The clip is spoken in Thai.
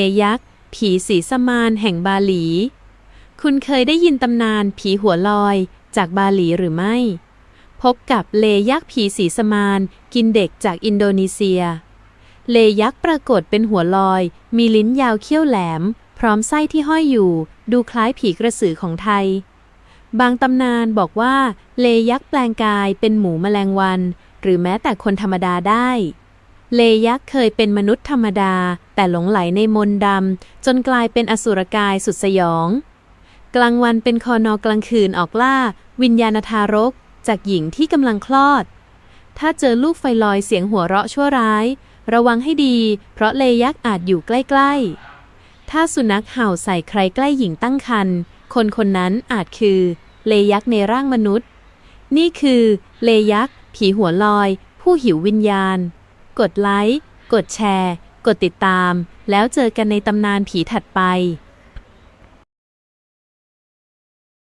เลยักษ์ ผีสีสมานแห่งบาหลี คุณเคยได้ยินตำนานผีหัวลอยจากบาหลีหรือไม่ พบกับเลยักษ์ผีสีสมานกินเด็กจากอินโดนีเซีย เลยักษ์ปรากฏเป็นหัวลอย มีลิ้นยาวเขี้ยวแหลม พร้อมไส้ที่ห้อยอยู่ ดูคล้ายผีกระสือของไทย บางตำนานบอกว่า เลยักษ์แปลงกายเป็นหมูแมลงวัน หรือแม้แต่คนธรรมดาได้ เลยักษ์เคยเป็นมนุษย์ธรรมดา แต่หลงไหลในมนต์ดำ จนกลายเป็นอสุรกายสุดสยอง กลางวันเป็นคอนอกลางคืนออกล่า วิญญาณทารก จากหญิงที่กำลังคลอด ถ้าเจอลูกไฟลอยเสียงหัวเราะชั่วร้าย ระวังให้ดี เพราะเลยักษ์อาจอยู่ใกล้ ๆ ถ้าสุนัขเห่าใส่ใครใกล้หญิงตั้งครรภ์คนคนนั้นอาจคือ เลยักษ์ในร่างมนุษย์ นี่คือ เลยักษ์ผีหัวลอย ผู้หิววิญญาณ กดไลค์ กดแชร์ กดติดตาม แล้วเจอกันในตำนานผีถัดไป